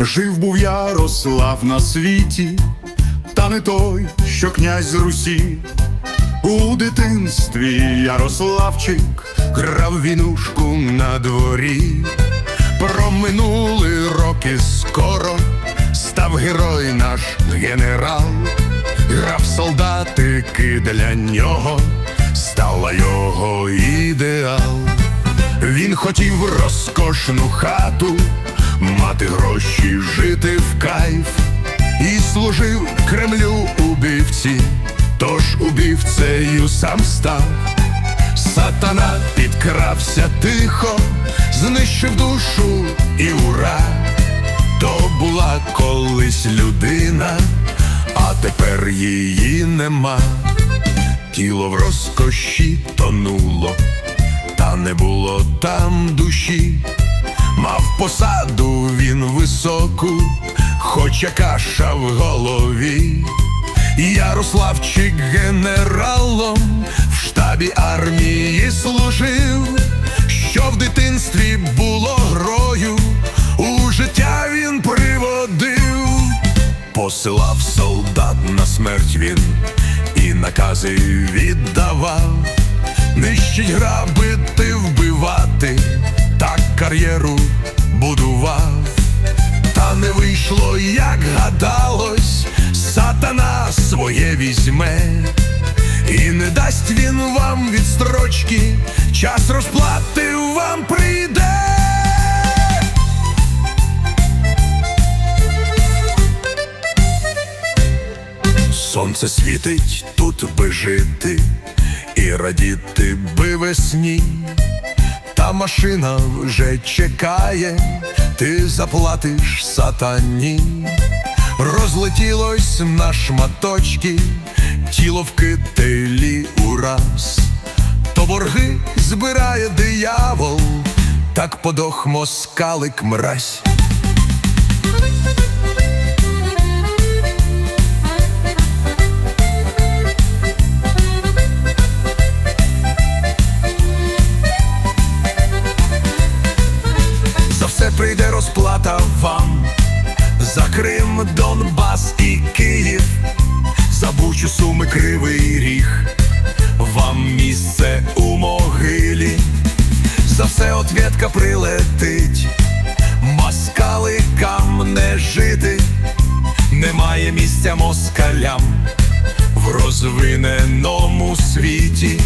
Жив був Ярослав на світі, та не той, що князь з Русі. У дитинстві Ярославчик грав вінушку на дворі. Проминули роки скоро, став герой наш генерал, грав солдатики для нього, стала його ідеал. Він хотів розкошну хату, мати гроші, жити в кайф, і служив Кремлю убивці, тож убивцею сам став. Сатана підкрався тихо, знищив душу і ура. То була колись людина, а тепер її нема. Тіло в розкоші тонуло, та не було там душі. Мав посаду він високу, хоча каша в голові. Ярославчик генералом в штабі армії служив, що в дитинстві було грою, у життя він приводив, посилав солдат на смерть він і накази віддавав, нищить грабити, вбивати, кар'єру будував. Та не вийшло, як гадалось, сатана своє візьме, і не дасть він вам відстрочки, час розплати вам прийде. Сонце світить, тут би жити і радіти би весні. Машина вже чекає, ти заплатиш сатані. Розлетілось на шматочки, тіло в кителі ураз. То борги збирає диявол, так подох москалик мразь. Прийде розплата вам, за Крим, Донбас і Київ, за Бучу, Суми, Кривий Ріг, вам місце у могилі, за все отвєтка прилетить, москаликам не жити, немає місця москалям в розвиненому світі.